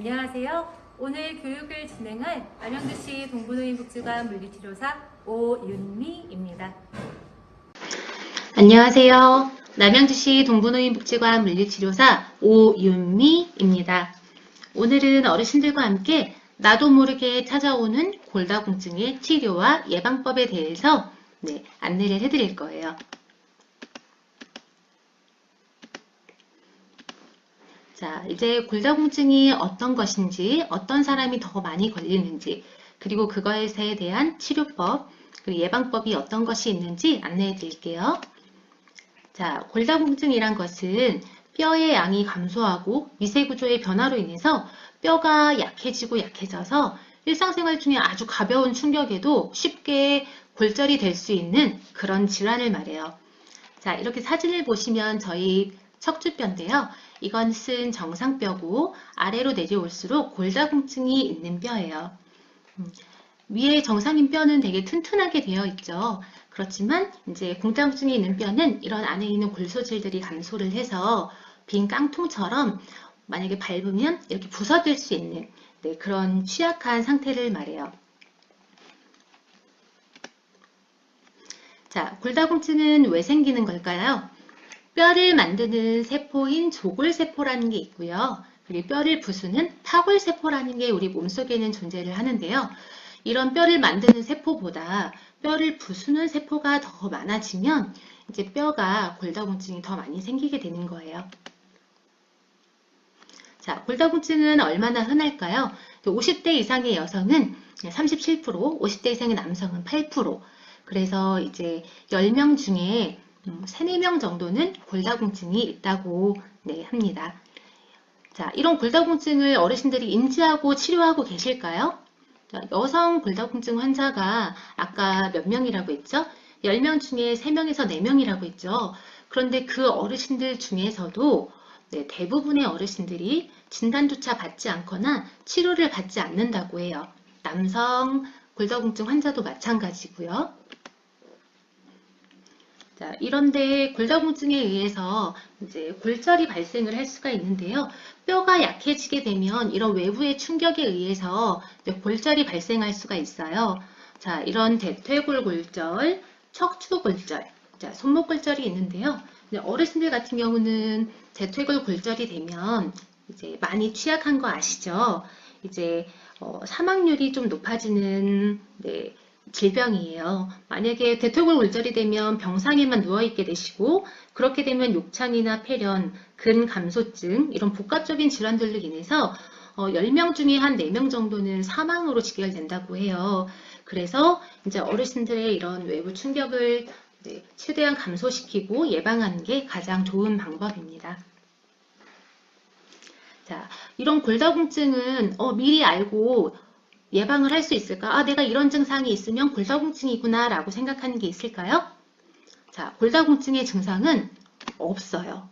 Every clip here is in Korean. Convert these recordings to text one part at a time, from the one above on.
안녕하세요. 오늘 교육을 진행할 안양주시 동부노인복지관 물리치료사 오윤미입니다. 안녕하세요. 남양주시 동부노인복지관 물리치료사 오윤미입니다. 오늘은 어르신들과 함께 나도 모르게 찾아오는 골다공증의 치료와 예방법에 대해서 네, 안내를 해드릴 거예요. 자, 이제 골다공증이 어떤 것인지, 어떤 사람이 더 많이 걸리는지, 그리고 그것에 대한 치료법, 그리고 예방법이 어떤 것이 있는지 안내해 드릴게요. 자, 골다공증이란 것은 뼈의 양이 감소하고 미세 구조의 변화로 인해서 뼈가 약해지고 약해져서 일상생활 중에 아주 가벼운 충격에도 쉽게 골절이 될 수 있는 그런 질환을 말해요. 자, 이렇게 사진을 보시면 저희 척추뼈인데요. 이것은 정상뼈고 아래로 내려올수록 골다공증이 있는 뼈예요. 음, 위에 정상인 뼈는 되게 튼튼하게 되어 있죠. 그렇지만 이제 공다공증이 있는 뼈는 이런 안에 있는 골소질들이 감소를 해서 빈 깡통처럼 만약에 밟으면 이렇게 부서질 수 있는 네, 그런 취약한 상태를 말해요. 자, 골다공증은 왜 생기는 걸까요? 뼈를 만드는 세포인 조골세포라는 게 있고요. 그리고 뼈를 부수는 타골세포라는 게 우리 몸속에는 존재를 하는데요. 이런 뼈를 만드는 세포보다 뼈를 부수는 세포가 더 많아지면 이제 뼈가 골다공증이 더 많이 생기게 되는 거예요. 자, 골다공증은 얼마나 흔할까요? 50대 이상의 여성은 37%, 50대 이상의 남성은 8%. 그래서 이제 10명 중에 3, 4명 정도는 골다공증이 있다고 네, 합니다. 자, 이런 골다공증을 어르신들이 인지하고 치료하고 계실까요? 자, 여성 골다공증 환자가 아까 몇 명이라고 했죠? 10명 중에 3명에서 4명이라고 했죠. 그런데 그 어르신들 중에서도 네, 대부분의 어르신들이 진단조차 받지 않거나 치료를 받지 않는다고 해요. 남성 골다공증 환자도 마찬가지고요. 자, 이런데 골다공증에 의해서 이제 골절이 발생을 할 수가 있는데요. 뼈가 약해지게 되면 이런 외부의 충격에 의해서 골절이 발생할 수가 있어요. 자, 이런 대퇴골 골절, 척추 골절, 자, 손목 골절이 있는데요. 어르신들 같은 경우는 대퇴골 골절이 되면 이제 많이 취약한 거 아시죠? 이제 어, 사망률이 좀 높아지는 네, 질병이에요. 만약에 대퇴골 골절이 되면 병상에만 누워있게 되시고 그렇게 되면 욕창이나 폐렴, 근감소증 이런 복합적인 질환들로 인해서 어, 10명 중에 한 4명 정도는 사망으로 직결된다고 해요. 그래서 이제 어르신들의 이런 외부 충격을 네, 최대한 감소시키고 예방하는 게 가장 좋은 방법입니다. 자, 이런 골다공증은 어, 미리 알고 예방을 할 수 있을까? 아, 내가 이런 증상이 있으면 골다공증이구나 라고 생각하는 게 있을까요? 자, 골다공증의 증상은 없어요.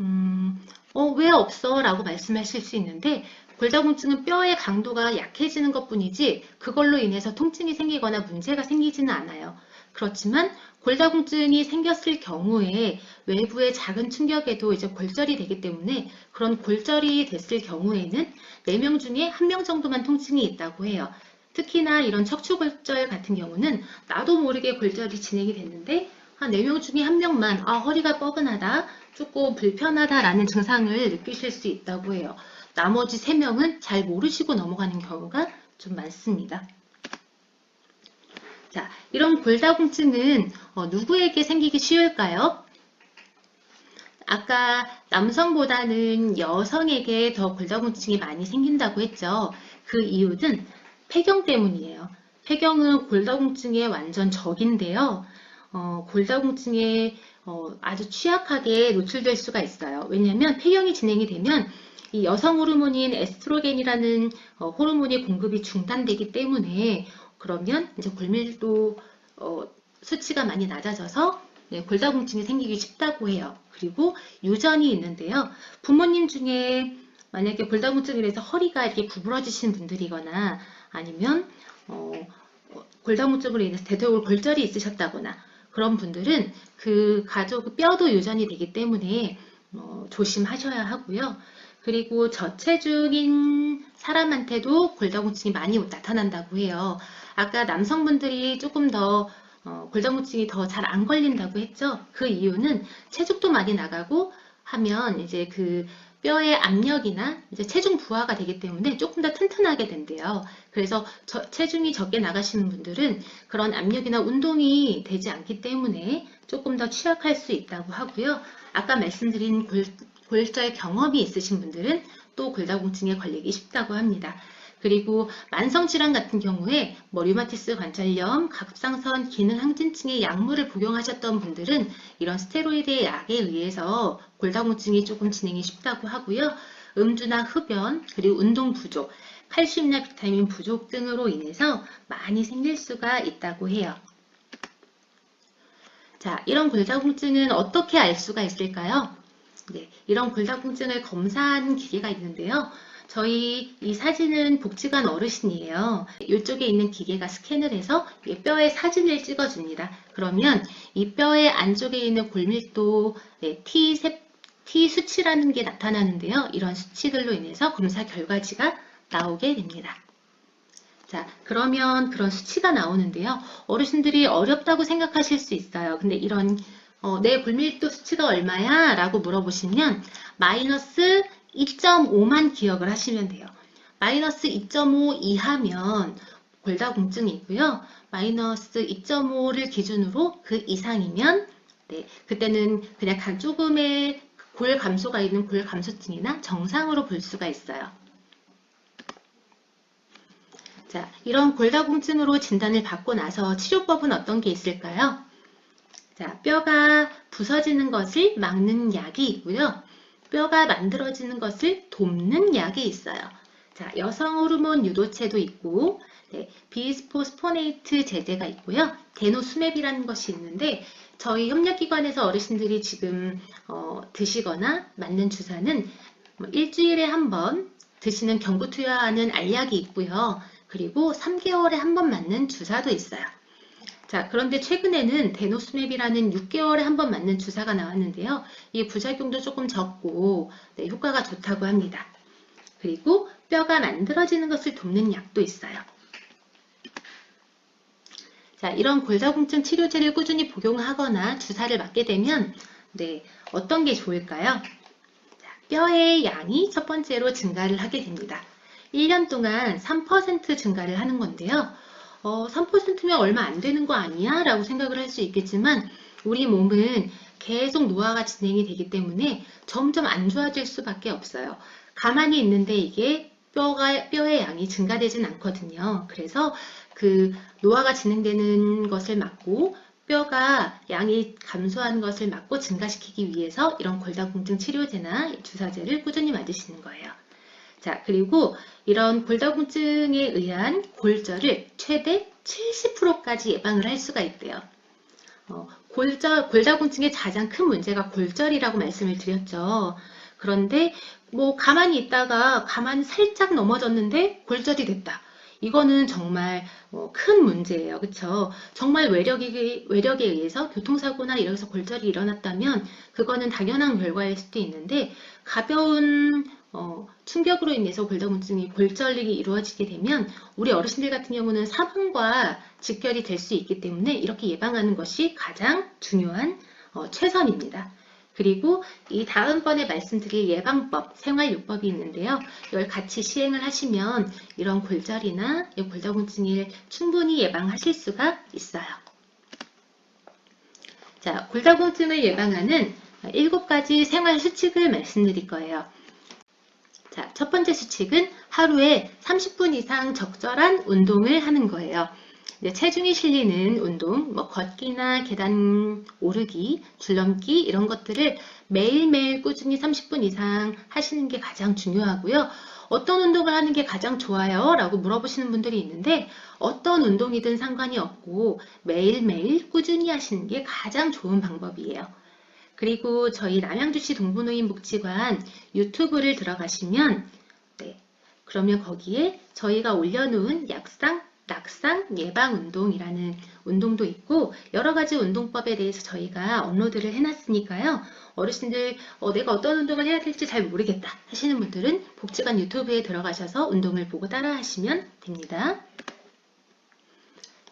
음, 어, 왜 없어? 라고 말씀하실 수 있는데 골다공증은 뼈의 강도가 약해지는 것 뿐이지 그걸로 인해서 통증이 생기거나 문제가 생기지는 않아요. 그렇지만 골다공증이 생겼을 경우에 외부의 작은 충격에도 이제 골절이 되기 때문에 그런 골절이 됐을 경우에는 4명 중에 1명 정도만 통증이 있다고 해요. 특히나 이런 척추골절 같은 경우는 나도 모르게 골절이 진행이 됐는데 한 4명 중에 1명만 아 허리가 뻐근하다, 조금 불편하다라는 증상을 느끼실 수 있다고 해요. 나머지 3명은 잘 모르시고 넘어가는 경우가 좀 많습니다. 자, 이런 골다공증은 어, 누구에게 생기기 쉬울까요? 아까 남성보다는 여성에게 더 골다공증이 많이 생긴다고 했죠. 그 이유는 폐경 때문이에요. 폐경은 골다공증의 완전 적인데요. 어, 골다공증에 어, 아주 취약하게 노출될 수가 있어요. 왜냐하면 폐경이 진행이 되면 이 여성 호르몬인 에스트로겐이라는 어, 호르몬의 공급이 중단되기 때문에 그러면 이제 골밀도 어, 수치가 많이 낮아져서 네, 골다공증이 생기기 쉽다고 해요. 그리고 유전이 있는데요. 부모님 중에 만약에 골다공증에 대해서 허리가 이렇게 구부러지신 분들이거나 아니면 어, 골다공증으로 인해서 대퇴골 골절이 있으셨다거나 그런 분들은 그 가족 뼈도 유전이 되기 때문에 어, 조심하셔야 하고요. 그리고 저체중인 사람한테도 골다공증이 많이 나타난다고 해요. 아까 남성분들이 조금 더 어, 골다공증이 더 잘 안 걸린다고 했죠. 그 이유는 체중도 많이 나가고 하면 이제 그 뼈의 압력이나 이제 체중 부하가 되기 때문에 조금 더 튼튼하게 된대요. 그래서 저- 체중이 적게 나가시는 분들은 그런 압력이나 운동이 되지 않기 때문에 조금 더 취약할 수 있다고 하고요. 아까 말씀드린 골, 골절 경험이 있으신 분들은 또 골다공증에 걸리기 쉽다고 합니다. 그리고 만성질환 같은 경우에 뭐 류마티스 관절염, 갑상선 기능 항진증의 약물을 복용하셨던 분들은 이런 스테로이드의 약에 의해서 골다공증이 조금 진행이 쉽다고 하고요. 음주나 흡연, 그리고 운동 부족, 칼슘이나 비타민 부족 등으로 인해서 많이 생길 수가 있다고 해요. 자, 이런 골다공증은 어떻게 알 수가 있을까요? 네, 이런 골다공증을 검사하는 기계가 있는데요. 저희 이 사진은 복지관 어르신이에요. 이쪽에 있는 기계가 스캔을 해서 이 뼈의 사진을 찍어줍니다. 그러면 이 뼈의 안쪽에 있는 골밀도 네, T, 세, T 수치라는 게 나타나는데요. 이런 수치들로 인해서 검사 결과지가 나오게 됩니다. 자, 그러면 그런 수치가 나오는데요. 어르신들이 어렵다고 생각하실 수 있어요. 근데 이런 어, 내 골밀도 수치가 얼마야? 라고 물어보시면 마이너스 2.5만 기억을 하시면 돼요. 마이너스 2.5 이하면 골다공증이고요. 마이너스 2.5를 기준으로 그 이상이면 네, 그때는 그냥 간- 조금의 골 감소가 있는 골 감소증이나 정상으로 볼 수가 있어요. 자, 이런 골다공증으로 진단을 받고 나서 치료법은 어떤 게 있을까요? 자, 뼈가 부서지는 것을 막는 약이 있고요. 뼈가 만들어지는 것을 돕는 약이 있어요. 자, 여성 호르몬 유도체도 있고, 네, 비스포스포네이트 제제가 있고요. 데노수맵이라는 것이 있는데, 저희 협력기관에서 어르신들이 지금 어, 드시거나 맞는 주사는 뭐 일주일에 한 번 드시는 경구 투여하는 알약이 있고요. 그리고 3개월에 한 번 맞는 주사도 있어요. 자, 그런데 최근에는 데노스맵이라는 6개월에 한 번 맞는 주사가 나왔는데요. 이 부작용도 조금 적고 네, 효과가 좋다고 합니다. 그리고 뼈가 만들어지는 것을 돕는 약도 있어요. 자, 이런 골다공증 치료제를 꾸준히 복용하거나 주사를 맞게 되면 네, 어떤 게 좋을까요? 자, 뼈의 양이 첫 번째로 증가를 하게 됩니다. 1년 동안 3% 증가를 하는 건데요. 어, 3%면 얼마 안 되는 거 아니야? 라고 생각을 할 수 있겠지만 우리 몸은 계속 노화가 진행이 되기 때문에 점점 안 좋아질 수밖에 없어요. 가만히 있는데 이게 뼈가, 뼈의 양이 증가되진 않거든요. 그래서 그 노화가 진행되는 것을 막고 뼈가 양이 감소하는 것을 막고 증가시키기 위해서 이런 골다공증 치료제나 주사제를 꾸준히 맞으시는 거예요. 자, 그리고 이런 골다공증에 의한 골절을 최대 70%까지 예방을 할 수가 있대요. 어, 골절, 골다공증의 가장 큰 문제가 골절이라고 말씀을 드렸죠. 그런데 뭐 가만히 있다가 가만히 살짝 넘어졌는데 골절이 됐다. 이거는 정말 어, 큰 문제예요. 그쵸? 정말 외력이, 외력에 의해서 교통사고나 이래서 골절이 일어났다면 그거는 당연한 결과일 수도 있는데 가벼운 어, 충격으로 인해서 골다공증이 골절이 이루어지게 되면 우리 어르신들 같은 경우는 사망과 직결이 될 수 있기 때문에 이렇게 예방하는 것이 가장 중요한 어, 최선입니다. 그리고 이 다음번에 말씀드릴 예방법, 생활요법이 있는데요. 이걸 같이 시행을 하시면 이런 골절이나 이 골다공증을 충분히 예방하실 수가 있어요. 자, 골다공증을 예방하는 7가지 생활 수칙을 말씀드릴 거예요. 자, 첫 번째 수칙은 하루에 30분 이상 적절한 운동을 하는 거예요. 이제 체중이 실리는 운동, 뭐 걷기나 계단 오르기, 줄넘기 이런 것들을 매일매일 꾸준히 30분 이상 하시는 게 가장 중요하고요. 어떤 운동을 하는 게 가장 좋아요? 라고 물어보시는 분들이 있는데 어떤 운동이든 상관이 없고 매일매일 꾸준히 하시는 게 가장 좋은 방법이에요. 그리고 저희 남양주시 동부노인 복지관 유튜브를 들어가시면 네, 그러면 거기에 저희가 올려놓은 약상 낙상 예방 운동이라는 운동도 있고 여러 가지 운동법에 대해서 저희가 업로드를 해놨으니까요. 어르신들 어, 내가 어떤 운동을 해야 될지 잘 모르겠다 하시는 분들은 복지관 유튜브에 들어가셔서 운동을 보고 따라 하시면 됩니다.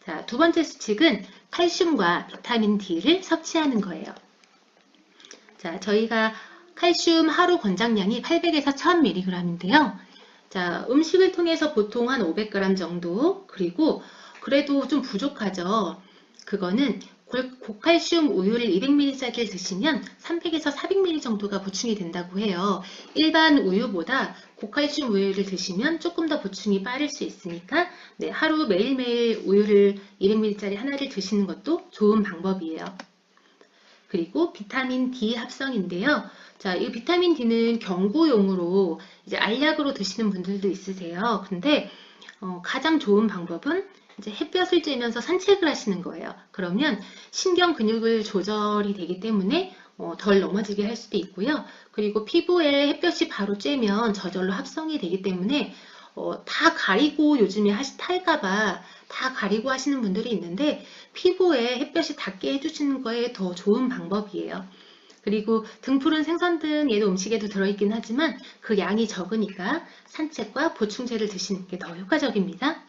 자, 두 번째 수칙은 칼슘과 비타민 D를 섭취하는 거예요. 자, 저희가 칼슘 하루 권장량이 800에서 1000mg인데요. 자, 음식을 통해서 보통 한 500g 정도, 그리고 그래도 좀 부족하죠. 그거는 골- 고칼슘 우유를 200ml짜리를 드시면 300에서 400ml 정도가 보충이 된다고 해요. 일반 우유보다 고칼슘 우유를 드시면 조금 더 보충이 빠를 수 있으니까 네, 하루 매일매일 우유를 200ml짜리 하나를 드시는 것도 좋은 방법이에요. 그리고 비타민 D 합성인데요. 자, 이 비타민 D는 경구용으로 이제 알약으로 드시는 분들도 있으세요. 근데 어, 가장 좋은 방법은 이제 햇볕을 쬐면서 산책을 하시는 거예요. 그러면 신경 근육을 조절이 되기 때문에 어, 덜 넘어지게 할 수도 있고요. 그리고 피부에 햇볕이 바로 쬐면 저절로 합성이 되기 때문에 어, 다 가리고 요즘에 하시, 탈까봐 다 가리고 하시는 분들이 있는데 피부에 햇볕이 닿게 해주시는 거에 더 좋은 방법이에요. 그리고 등푸른 생선 등 얘도 음식에도 들어있긴 하지만 그 양이 적으니까 산책과 보충제를 드시는 게 더 효과적입니다.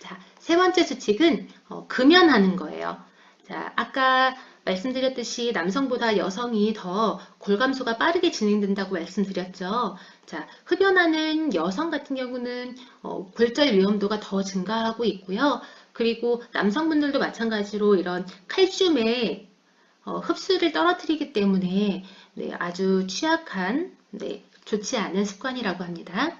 자, 세 번째 수칙은 어, 금연하는 거예요. 자, 아까 말씀드렸듯이 남성보다 여성이 더 골감소가 빠르게 진행된다고 말씀드렸죠. 자, 흡연하는 여성 같은 경우는 어, 골절 위험도가 더 증가하고 있고요. 그리고 남성분들도 마찬가지로 이런 칼슘의 어, 흡수를 떨어뜨리기 때문에 네, 아주 취약한 네, 좋지 않은 습관이라고 합니다.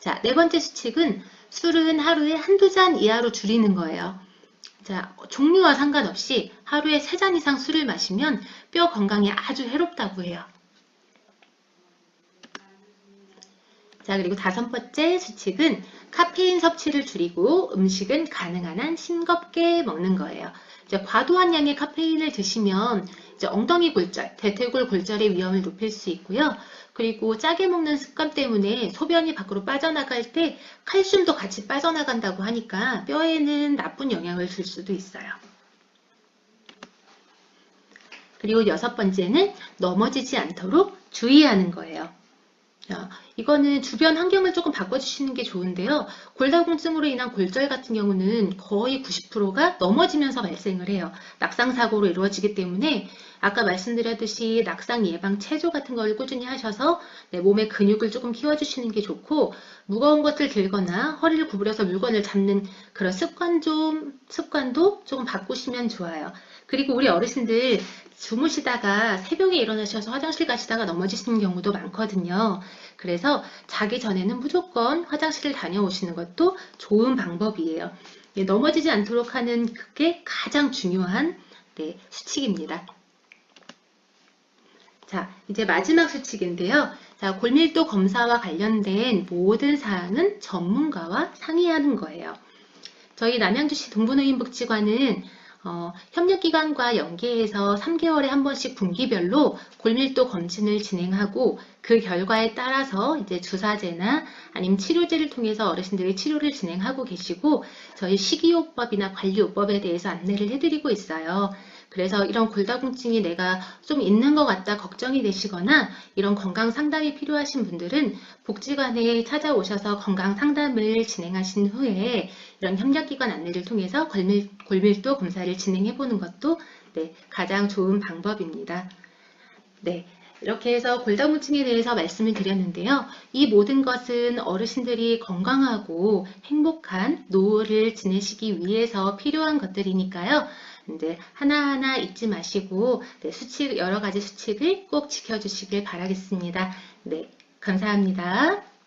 자, 네 번째 수칙은 술은 하루에 한두 잔 이하로 줄이는 거예요. 자, 종류와 상관없이 하루에 세잔 이상 술을 마시면 뼈 건강에 아주 해롭다고 해요. 자, 그리고 다섯 번째 수칙은 카페인 섭취를 줄이고 음식은 가능한 한 싱겁게 먹는 거예요. 이제 과도한 양의 카페인을 드시면 이제 엉덩이 골절, 대퇴골 골절의 위험을 높일 수 있고요. 그리고 짜게 먹는 습관 때문에 소변이 밖으로 빠져나갈 때 칼슘도 같이 빠져나간다고 하니까 뼈에는 나쁜 영향을 줄 수도 있어요. 그리고 여섯 번째는 넘어지지 않도록 주의하는 거예요. 자, 이거는 주변 환경을 조금 바꿔주시는 게 좋은데요. 골다공증으로 인한 골절 같은 경우는 거의 90%가 넘어지면서 발생을 해요. 낙상사고로 이루어지기 때문에 아까 말씀드렸듯이 낙상 예방 체조 같은 걸 꾸준히 하셔서 내 몸의 근육을 조금 키워주시는 게 좋고 무거운 것을 들거나 허리를 구부려서 물건을 잡는 그런 습관 좀, 습관도 조금 바꾸시면 좋아요. 그리고 우리 어르신들 주무시다가 새벽에 일어나셔서 화장실 가시다가 넘어지시는 경우도 많거든요. 그래서 자기 전에는 무조건 화장실을 다녀오시는 것도 좋은 방법이에요. 예, 넘어지지 않도록 하는 그게 가장 중요한 네, 수칙입니다. 자, 이제 마지막 수칙인데요. 자, 골밀도 검사와 관련된 모든 사항은 전문가와 상의하는 거예요. 저희 남양주시 동부노인복지관은 어, 협력기관과 연계해서 3개월에 한 번씩 분기별로 골밀도 검진을 진행하고 그 결과에 따라서 이제 주사제나 아니면 치료제를 통해서 어르신들이 치료를 진행하고 계시고 저희 식이요법이나 관리요법에 대해서 안내를 해드리고 있어요. 그래서 이런 골다공증이 내가 좀 있는 것 같다 걱정이 되시거나 이런 건강 상담이 필요하신 분들은 복지관에 찾아오셔서 건강 상담을 진행하신 후에 이런 협력기관 안내를 통해서 골밀, 골밀도 검사를 진행해 보는 것도 네, 가장 좋은 방법입니다. 네. 이렇게 해서 골다공증에 대해서 말씀을 드렸는데요. 이 모든 것은 어르신들이 건강하고 행복한 노후를 지내시기 위해서 필요한 것들이니까요. 이제 하나하나 잊지 마시고 네, 수칙 여러 가지 수칙을 꼭 지켜주시길 바라겠습니다. 네, 감사합니다.